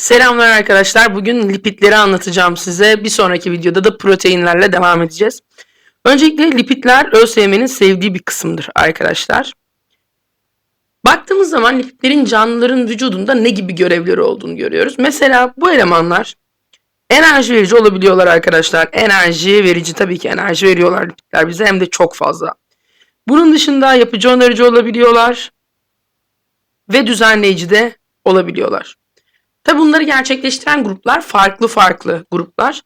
Selamlar arkadaşlar. Bugün lipidleri anlatacağım size. Bir sonraki videoda da proteinlerle devam edeceğiz. Öncelikle lipidler ÖSYM'nin sevdiği bir kısımdır arkadaşlar. Baktığımız zaman lipidlerin canlıların vücudunda ne gibi görevleri olduğunu görüyoruz. Mesela bu elemanlar enerji verici olabiliyorlar arkadaşlar. Enerji verici tabii ki enerji veriyorlar lipidler bize hem de çok fazla. Bunun dışında yapıcı onarıcı olabiliyorlar ve düzenleyici de olabiliyorlar. Tabi bunları gerçekleştiren gruplar farklı farklı gruplar.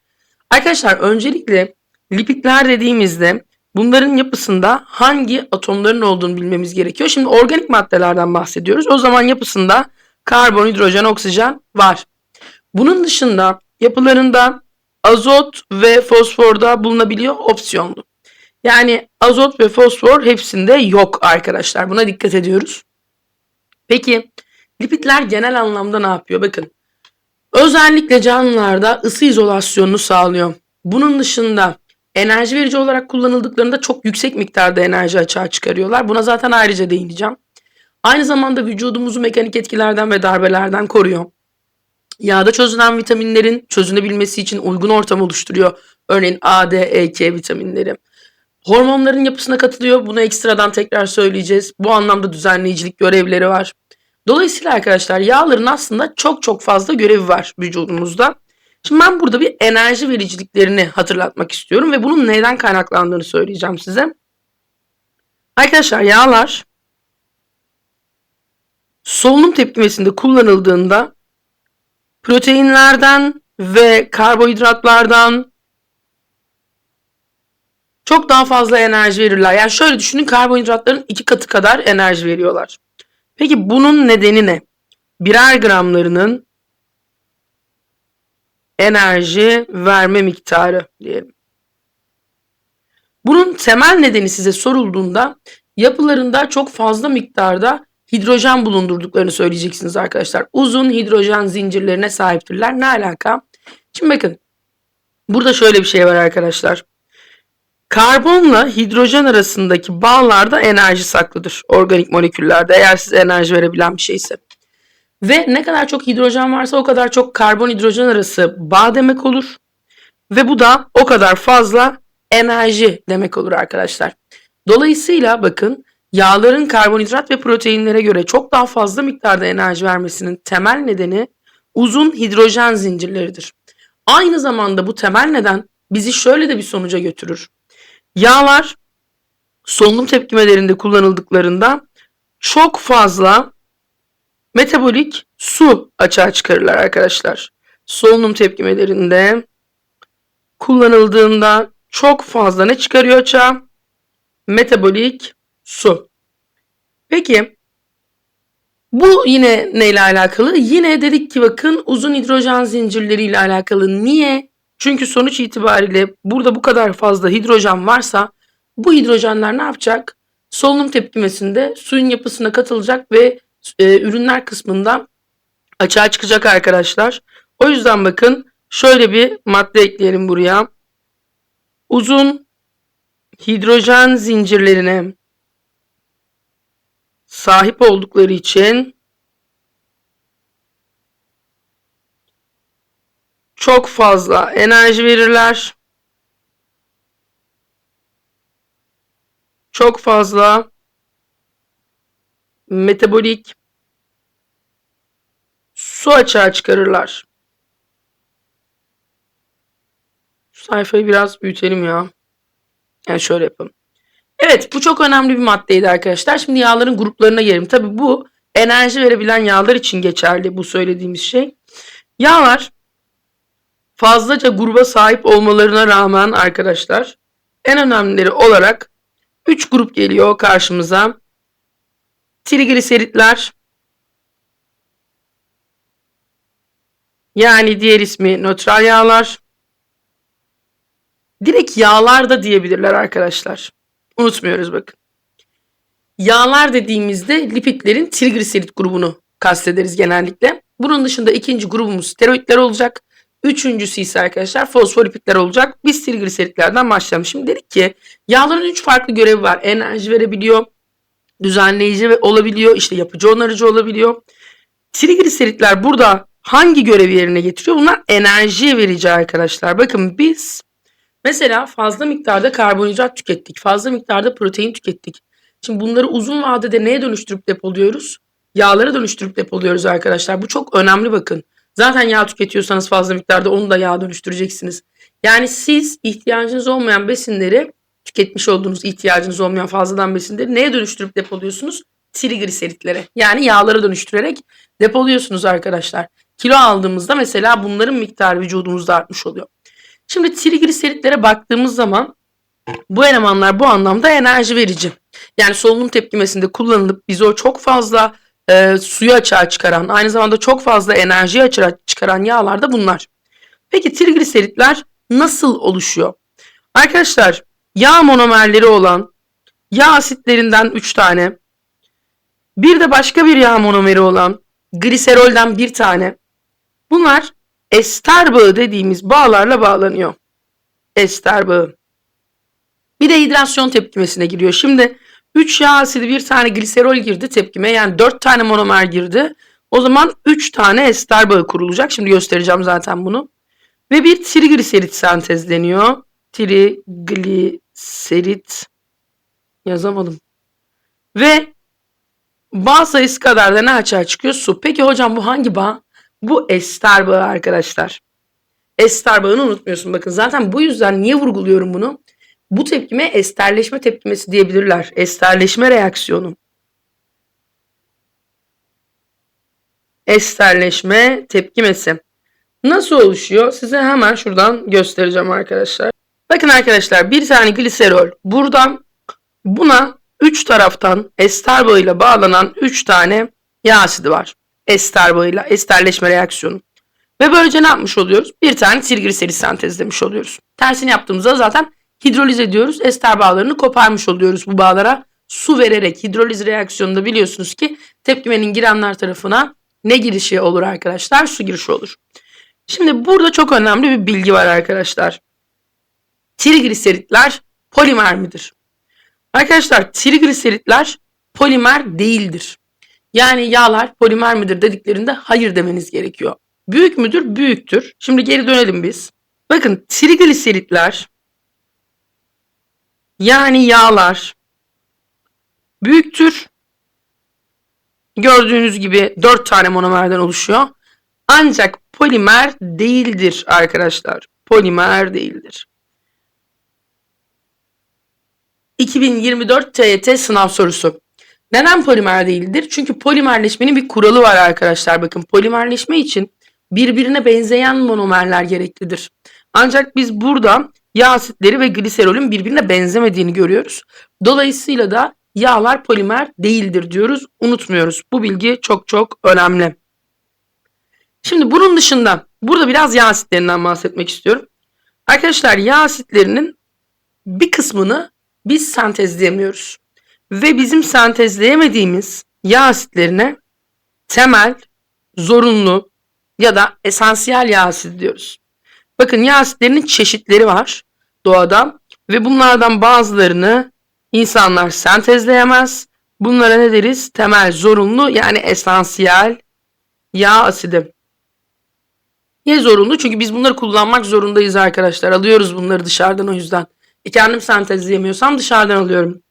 Arkadaşlar öncelikle lipidler dediğimizde bunların yapısında hangi atomların olduğunu bilmemiz gerekiyor. Şimdi organik maddelerden bahsediyoruz. O zaman yapısında karbon, hidrojen, oksijen var. Bunun dışında yapılarında azot ve fosfor da bulunabiliyor opsiyonlu. Yani azot ve fosfor hepsinde yok arkadaşlar. Buna dikkat ediyoruz. Peki lipidler genel anlamda ne yapıyor? Bakın özellikle canlılarda ısı izolasyonunu sağlıyor. Bunun dışında enerji verici olarak kullanıldıklarında çok yüksek miktarda enerji açığa çıkarıyorlar. Buna zaten ayrıca değineceğim. Aynı zamanda vücudumuzu mekanik etkilerden ve darbelerden koruyor. Yağda çözülen vitaminlerin çözünebilmesi için uygun ortam oluşturuyor. Örneğin A, D, E, K vitaminleri. Hormonların yapısına katılıyor. Bunu ekstradan tekrar söyleyeceğiz. Bu anlamda düzenleyicilik görevleri var. Dolayısıyla arkadaşlar yağların aslında çok çok fazla görevi var vücudumuzda. Şimdi ben burada bir enerji vericiliklerini hatırlatmak istiyorum ve bunun neden kaynaklandığını söyleyeceğim size. Arkadaşlar yağlar solunum tepkimesinde kullanıldığında proteinlerden ve karbonhidratlardan çok daha fazla enerji verirler. Yani şöyle düşünün karbonhidratların iki katı kadar enerji veriyorlar. Peki bunun nedeni ne? Birer gramlarının enerji verme miktarı diyelim. Bunun temel nedeni size sorulduğunda yapılarında çok fazla miktarda hidrojen bulundurduklarını söyleyeceksiniz arkadaşlar. Uzun hidrojen zincirlerine sahiptirler. Ne alaka? Şimdi bakın. Burada şöyle bir şey var arkadaşlar. Karbonla hidrojen arasındaki bağlarda enerji saklıdır organik moleküllerde eğer size enerji verebilen bir şeyse. Ve ne kadar çok hidrojen varsa o kadar çok karbon hidrojen arası bağ demek olur. Ve bu da o kadar fazla enerji demek olur arkadaşlar. Dolayısıyla bakın yağların karbonhidrat ve proteinlere göre çok daha fazla miktarda enerji vermesinin temel nedeni uzun hidrojen zincirleridir. Aynı zamanda bu temel neden bizi şöyle de bir sonuca götürür. Yağlar solunum tepkimelerinde kullanıldıklarında çok fazla metabolik su açığa çıkarırlar arkadaşlar. Solunum tepkimelerinde kullanıldığında çok fazla ne çıkarıyor açığa? Metabolik su. Peki bu yine neyle alakalı? Yine dedik ki bakın uzun hidrojen zincirleriyle alakalı. Niye? Çünkü sonuç itibariyle burada bu kadar fazla hidrojen varsa bu hidrojenler ne yapacak? Solunum tepkimesinde suyun yapısına katılacak ve e, ürünler kısmında açığa çıkacak arkadaşlar. O yüzden bakın şöyle bir madde ekleyelim buraya. Uzun hidrojen zincirlerine sahip oldukları için çok fazla enerji verirler. Çok fazla metabolik su açığa çıkarırlar. Şu sayfayı biraz büyütelim ya. Yani şöyle yapalım. Evet bu çok önemli bir maddeydi arkadaşlar. Şimdi yağların gruplarına gelelim. Tabi bu enerji verebilen yağlar için geçerli bu söylediğimiz şey. Yağlar fazlaca gruba sahip olmalarına rağmen arkadaşlar en önemlileri olarak 3 grup geliyor karşımıza. Trigliseritler yani diğer ismi nötral yağlar. Direkt yağlar da diyebilirler arkadaşlar. Unutmuyoruz bakın. Yağlar dediğimizde lipidlerin trigliserit grubunu kastederiz genellikle. Bunun dışında ikinci grubumuz steroidler olacak. Üçüncüsü ise arkadaşlar fosfolipidler olacak. Biz trigliseritlerden başlayalım. Şimdi dedik ki yağların üç farklı görevi var. Enerji verebiliyor, düzenleyici olabiliyor, işte yapıcı onarıcı olabiliyor. Trigliseritler burada hangi görevi yerine getiriyor? Bunlar enerji verici arkadaşlar. Bakın biz mesela fazla miktarda karbonhidrat tükettik. Fazla miktarda protein tükettik. Şimdi bunları uzun vadede neye dönüştürüp depoluyoruz? Yağlara dönüştürüp depoluyoruz arkadaşlar. Bu çok önemli bakın. Zaten yağ tüketiyorsanız fazla miktarda onu da yağ dönüştüreceksiniz. Yani siz ihtiyacınız olmayan besinleri tüketmiş olduğunuz ihtiyacınız olmayan fazladan besinleri neye dönüştürüp depoluyorsunuz? Trigliseritlere yani yağlara dönüştürerek depoluyorsunuz arkadaşlar. Kilo aldığımızda mesela bunların miktarı vücudumuzda artmış oluyor. Şimdi trigliseritlere baktığımız zaman bu elemanlar bu anlamda enerji verici. Yani solunum tepkimesinde kullanılıp bizi o çok fazla e, suyu açığa çıkaran, aynı zamanda çok fazla enerji açığa çıkaran yağlar da bunlar. Peki trigliseritler nasıl oluşuyor? Arkadaşlar yağ monomerleri olan yağ asitlerinden 3 tane, bir de başka bir yağ monomeri olan gliserolden bir tane. Bunlar ester bağı dediğimiz bağlarla bağlanıyor. Ester bağı. Bir de hidrasyon tepkimesine giriyor. Şimdi 3 yağ asidi bir tane gliserol girdi tepkime. Yani 4 tane monomer girdi. O zaman 3 tane ester bağı kurulacak. Şimdi göstereceğim zaten bunu. Ve bir trigliserit sentezleniyor. Trigliserit yazamadım. Ve bağ sayısı kadar da ne açığa çıkıyor? Su. Peki hocam bu hangi bağ? Bu ester bağı arkadaşlar. Ester bağını unutmuyorsun. Bakın zaten bu yüzden niye vurguluyorum bunu? Bu tepkime esterleşme tepkimesi diyebilirler. Esterleşme reaksiyonu. Esterleşme tepkimesi. Nasıl oluşuyor? Size hemen şuradan göstereceğim arkadaşlar. Bakın arkadaşlar bir tane gliserol. Buradan buna 3 taraftan ester bağıyla bağlanan 3 tane yağ asidi var. Ester bağıyla esterleşme reaksiyonu. Ve böylece ne yapmış oluyoruz? Bir tane trigliserit sentezlemiş oluyoruz. Tersini yaptığımızda zaten hidroliz ediyoruz. Ester bağlarını koparmış oluyoruz bu bağlara. Su vererek hidroliz reaksiyonunda biliyorsunuz ki tepkimenin girenler tarafına ne girişi olur arkadaşlar? Su girişi olur. Şimdi burada çok önemli bir bilgi var arkadaşlar. Trigliseritler polimer midir? Arkadaşlar trigliseritler polimer değildir. Yani yağlar polimer midir dediklerinde hayır demeniz gerekiyor. Büyük müdür? Büyüktür. Şimdi geri dönelim biz. Bakın trigliseritler yani yağlar büyüktür. Gördüğünüz gibi 4 tane monomerden oluşuyor. Ancak polimer değildir arkadaşlar. Polimer değildir. 2024 TYT sınav sorusu. Neden polimer değildir? Çünkü polimerleşmenin bir kuralı var arkadaşlar. Bakın polimerleşme için birbirine benzeyen monomerler gereklidir. Ancak biz burada yağ asitleri ve gliserolün birbirine benzemediğini görüyoruz. Dolayısıyla da yağlar polimer değildir diyoruz. Unutmuyoruz. Bu bilgi çok çok önemli. Şimdi bunun dışında burada biraz yağ asitlerinden bahsetmek istiyorum. Arkadaşlar yağ asitlerinin bir kısmını biz sentezleyemiyoruz. Ve bizim sentezleyemediğimiz yağ asitlerine temel, zorunlu ya da esansiyel yağ asidi diyoruz. Bakın yağ asitlerinin çeşitleri var doğada ve bunlardan bazılarını insanlar sentezleyemez. Bunlara ne deriz? Temel, zorunlu yani esansiyel yağ asidi. Niye zorunlu? Çünkü biz bunları kullanmak zorundayız arkadaşlar. Alıyoruz bunları dışarıdan o yüzden. E kendim sentezleyemiyorsam dışarıdan alıyorum.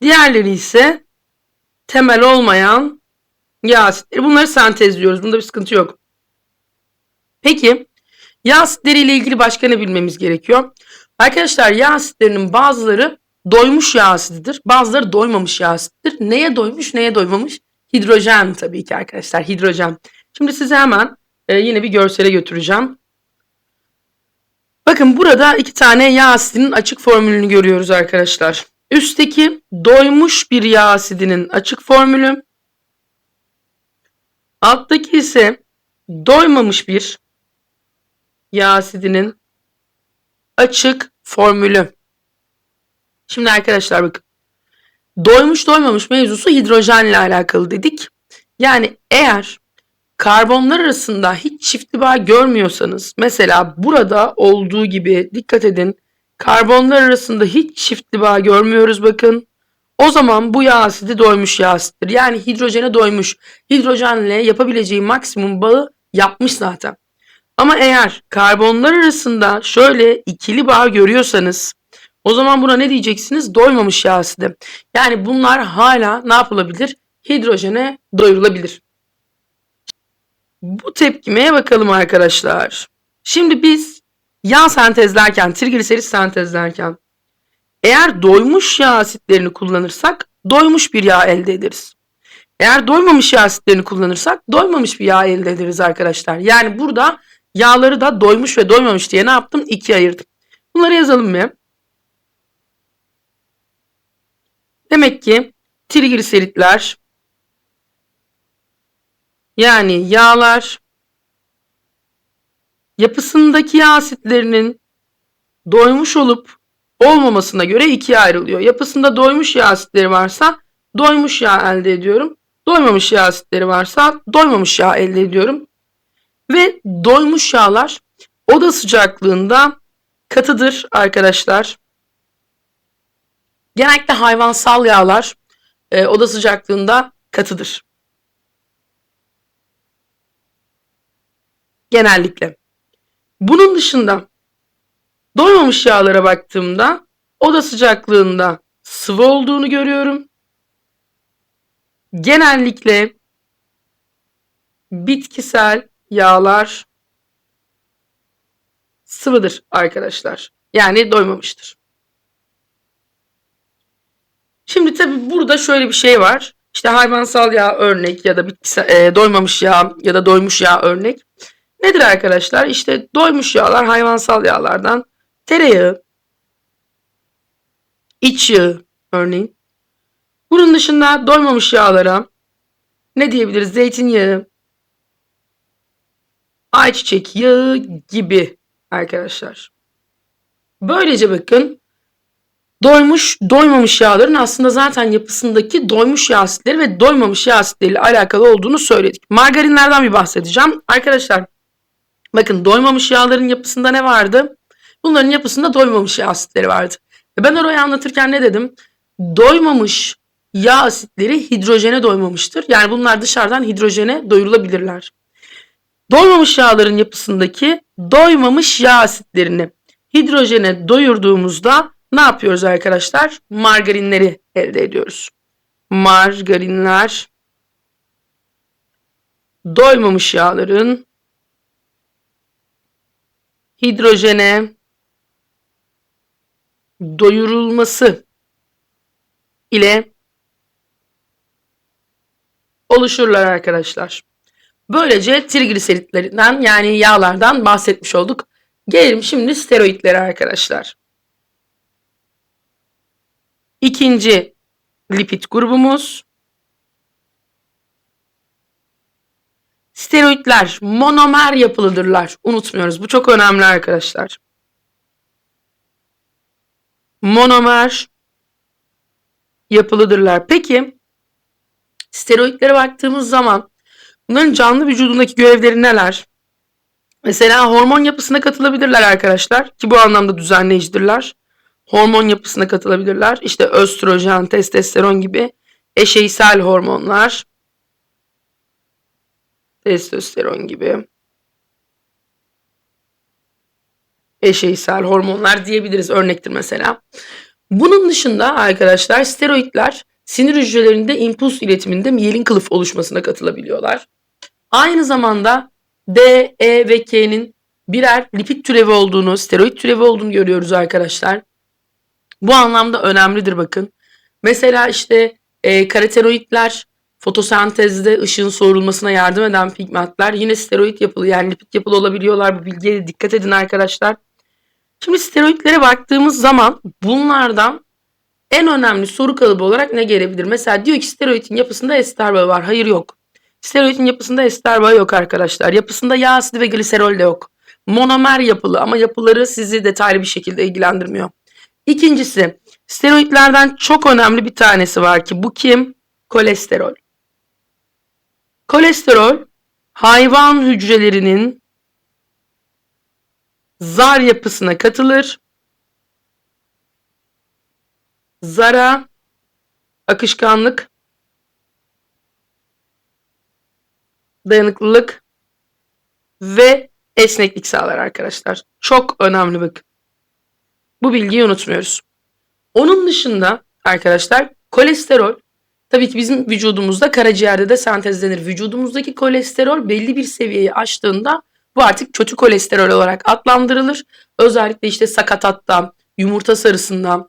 Diğerleri ise temel olmayan yağ asitleri. Bunları sentezliyoruz. Bunda bir sıkıntı yok. Peki yağ asitleri ile ilgili başka ne bilmemiz gerekiyor? Arkadaşlar yağ asitlerinin bazıları doymuş yağ asididir. Bazıları doymamış yağ asididir. Neye doymuş neye doymamış? Hidrojen tabii ki arkadaşlar hidrojen. Şimdi size hemen e, yine bir görsele götüreceğim. Bakın burada iki tane yağ asidinin açık formülünü görüyoruz arkadaşlar. Üstteki doymuş bir yağ asidinin açık formülü. Alttaki ise doymamış bir yağ asidinin açık formülü. Şimdi arkadaşlar bakın. Doymuş doymamış mevzusu hidrojenle alakalı dedik. Yani eğer karbonlar arasında hiç çiftli bağ görmüyorsanız mesela burada olduğu gibi dikkat edin karbonlar arasında hiç çiftli bağ görmüyoruz bakın. O zaman bu yağ asidi doymuş yağ asittir. Yani hidrojene doymuş. Hidrojenle yapabileceği maksimum bağı yapmış zaten. Ama eğer karbonlar arasında şöyle ikili bağ görüyorsanız o zaman buna ne diyeceksiniz? Doymamış yağ asidi. Yani bunlar hala ne yapılabilir? Hidrojene doyurulabilir. Bu tepkimeye bakalım arkadaşlar. Şimdi biz yağ sentezlerken, trigliserit sentezlerken eğer doymuş yağ asitlerini kullanırsak doymuş bir yağ elde ederiz. Eğer doymamış yağ asitlerini kullanırsak doymamış bir yağ elde ederiz arkadaşlar. Yani burada yağları da doymuş ve doymamış diye ne yaptım? İkiye ayırdım. Bunları yazalım mı? Demek ki trigliseritler yani yağlar yapısındaki yağ asitlerinin doymuş olup olmamasına göre ikiye ayrılıyor. Yapısında doymuş yağ asitleri varsa doymuş yağ elde ediyorum. Doymamış yağ asitleri varsa doymamış yağ elde ediyorum. Ve doymuş yağlar oda sıcaklığında katıdır arkadaşlar. Genellikle hayvansal yağlar e, oda sıcaklığında katıdır. Genellikle. Bunun dışında doymamış yağlara baktığımda oda sıcaklığında sıvı olduğunu görüyorum. Genellikle bitkisel yağlar sıvıdır arkadaşlar. Yani doymamıştır. Şimdi tabi burada şöyle bir şey var. İşte hayvansal yağ örnek ya da bitkisel, e, doymamış yağ ya da doymuş yağ örnek. Nedir arkadaşlar? İşte doymuş yağlar hayvansal yağlardan tereyağı, iç yağı örneğin. Bunun dışında doymamış yağlara ne diyebiliriz? Zeytinyağı, ayçiçek yağı gibi arkadaşlar. Böylece bakın doymuş, doymamış yağların aslında zaten yapısındaki doymuş yağ asitleri ve doymamış yağ asitleriyle alakalı olduğunu söyledik. Margarinlerden bir bahsedeceğim. Arkadaşlar bakın doymamış yağların yapısında ne vardı? Bunların yapısında doymamış yağ asitleri vardı. Ben orayı anlatırken ne dedim? Doymamış yağ asitleri hidrojene doymamıştır. Yani bunlar dışarıdan hidrojene doyurulabilirler. Doymamış yağların yapısındaki doymamış yağ asitlerini hidrojene doyurduğumuzda ne yapıyoruz arkadaşlar? Margarinleri elde ediyoruz. Margarinler doymamış yağların hidrojene doyurulması ile oluşurlar arkadaşlar. Böylece trigliseritlerinden yani yağlardan bahsetmiş olduk. Gelelim şimdi steroidlere arkadaşlar. İkinci lipid grubumuz steroidler monomer yapılıdırlar. Unutmuyoruz. Bu çok önemli arkadaşlar. Monomer yapılıdırlar. Peki steroidlere baktığımız zaman bunların canlı vücudundaki görevleri neler? Mesela hormon yapısına katılabilirler arkadaşlar ki bu anlamda düzenleyicidirler. Hormon yapısına katılabilirler. İşte östrojen, testosteron gibi eşeysel hormonlar. Testosteron gibi. Eşeysel hormonlar diyebiliriz örnektir mesela. Bunun dışında arkadaşlar steroidler sinir hücrelerinde impuls iletiminde miyelin kılıf oluşmasına katılabiliyorlar. Aynı zamanda D, E ve K'nin birer lipid türevi olduğunu, steroid türevi olduğunu görüyoruz arkadaşlar. Bu anlamda önemlidir bakın. Mesela işte e, karoteroidler fotosentezde ışığın soğurulmasına yardım eden pigmentler yine steroid yapılı yani lipid yapılı olabiliyorlar. Bu bilgiye dikkat edin arkadaşlar. Şimdi steroidlere baktığımız zaman bunlardan en önemli soru kalıbı olarak ne gelebilir? Mesela diyor ki steroidin yapısında ester var. Hayır yok. Steroidin yapısında ester bağı yok arkadaşlar. Yapısında yağ asidi ve gliserol de yok. Monomer yapılı ama yapıları sizi detaylı bir şekilde ilgilendirmiyor. İkincisi steroidlerden çok önemli bir tanesi var ki bu kim? Kolesterol. Kolesterol hayvan hücrelerinin zar yapısına katılır. Zara akışkanlık, dayanıklılık ve esneklik sağlar arkadaşlar. Çok önemli bakın. Bu bilgiyi unutmuyoruz. Onun dışında arkadaşlar kolesterol tabii ki bizim vücudumuzda karaciğerde de sentezlenir. Vücudumuzdaki kolesterol belli bir seviyeyi aştığında bu artık kötü kolesterol olarak adlandırılır. Özellikle işte sakatatta, yumurta sarısında,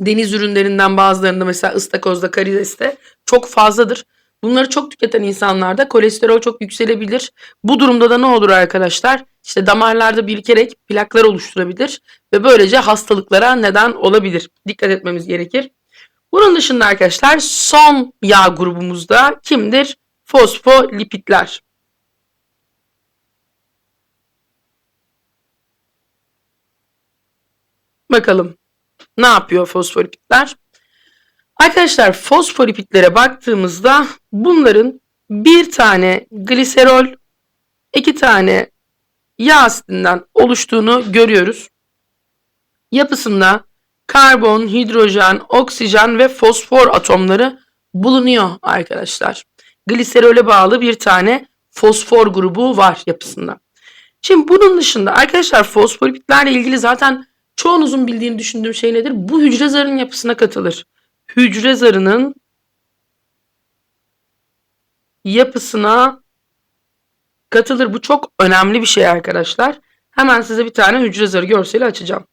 deniz ürünlerinden bazılarında mesela ıstakozda, karideste çok fazladır. Bunları çok tüketen insanlarda kolesterol çok yükselebilir. Bu durumda da ne olur arkadaşlar? İşte damarlarda birikerek plaklar oluşturabilir ve böylece hastalıklara neden olabilir. Dikkat etmemiz gerekir. Bunun dışında arkadaşlar son yağ grubumuzda kimdir? Fosfolipidler. Bakalım ne yapıyor fosfolipidler? Arkadaşlar fosfolipitlere baktığımızda bunların bir tane gliserol, iki tane yağ asidinden oluştuğunu görüyoruz. Yapısında karbon, hidrojen, oksijen ve fosfor atomları bulunuyor arkadaşlar. Gliserole bağlı bir tane fosfor grubu var yapısında. Şimdi bunun dışında arkadaşlar fosfolipitlerle ilgili zaten çoğunuzun bildiğini düşündüğüm şey nedir? Bu hücre zarının yapısına katılır. Hücre zarının yapısına katılır. Bu çok önemli bir şey arkadaşlar. Hemen size bir tane hücre zarı görseli açacağım.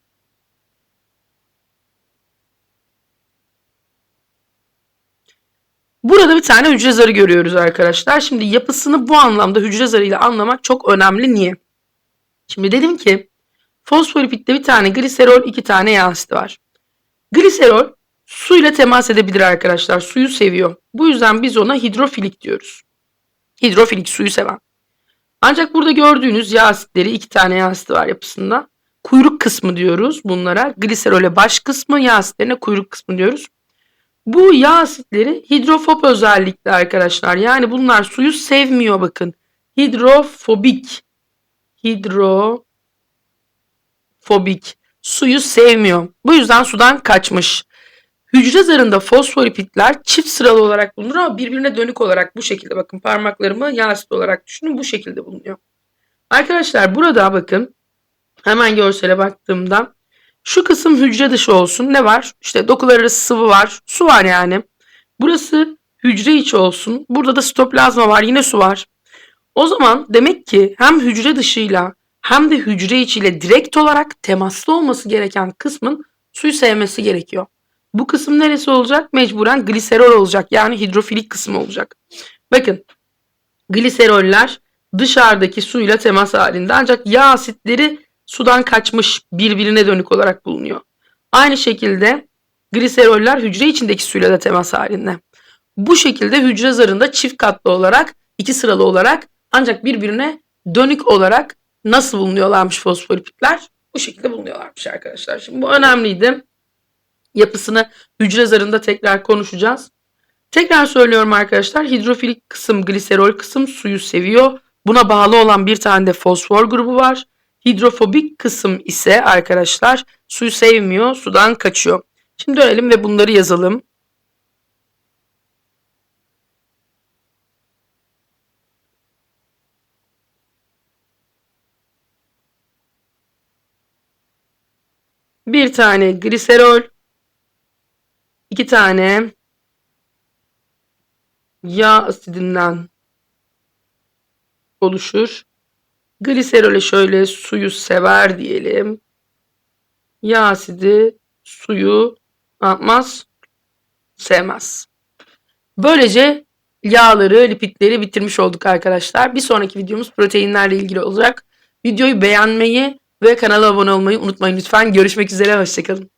Burada bir tane hücre zarı görüyoruz arkadaşlar. Şimdi yapısını bu anlamda hücre zarıyla anlamak çok önemli. Niye? Şimdi dedim ki fosfolipitte bir tane gliserol, iki tane yağ asidi var. Gliserol suyla temas edebilir arkadaşlar. Suyu seviyor. Bu yüzden biz ona hidrofilik diyoruz. Hidrofilik suyu seven. Ancak burada gördüğünüz yağ asitleri iki tane yağ asidi var yapısında. Kuyruk kısmı diyoruz bunlara. Gliserole baş kısmı, yağ asitlerine kuyruk kısmı diyoruz. Bu yağ asitleri hidrofob özellikle arkadaşlar. Yani bunlar suyu sevmiyor bakın. Hidrofobik. Hidrofobik. Suyu sevmiyor. Bu yüzden sudan kaçmış. Hücre zarında fosfolipitler çift sıralı olarak bulunur ama birbirine dönük olarak bu şekilde bakın parmaklarımı asit olarak düşünün bu şekilde bulunuyor. Arkadaşlar burada bakın hemen görsele baktığımda şu kısım hücre dışı olsun. Ne var? İşte dokular arası sıvı var. Su var yani. Burası hücre içi olsun. Burada da sitoplazma var. Yine su var. O zaman demek ki hem hücre dışıyla hem de hücre içiyle direkt olarak temaslı olması gereken kısmın suyu sevmesi gerekiyor. Bu kısım neresi olacak? Mecburen gliserol olacak. Yani hidrofilik kısmı olacak. Bakın gliseroller dışarıdaki suyla temas halinde ancak yağ asitleri sudan kaçmış birbirine dönük olarak bulunuyor. Aynı şekilde gliseroller hücre içindeki suyla da temas halinde. Bu şekilde hücre zarında çift katlı olarak, iki sıralı olarak ancak birbirine dönük olarak nasıl bulunuyorlarmış fosfolipitler? Bu şekilde bulunuyorlarmış arkadaşlar. Şimdi bu önemliydi. Yapısını hücre zarında tekrar konuşacağız. Tekrar söylüyorum arkadaşlar. Hidrofilik kısım, gliserol kısım suyu seviyor. Buna bağlı olan bir tane de fosfor grubu var. Hidrofobik kısım ise arkadaşlar suyu sevmiyor, sudan kaçıyor. Şimdi dönelim ve bunları yazalım. Bir tane gliserol, iki tane yağ asidinden oluşur. Gliserole şöyle suyu sever diyelim. Yağ asidi suyu yapmaz? Sevmez. Böylece yağları, lipidleri bitirmiş olduk arkadaşlar. Bir sonraki videomuz proteinlerle ilgili olacak. Videoyu beğenmeyi ve kanala abone olmayı unutmayın lütfen. Görüşmek üzere, hoşçakalın.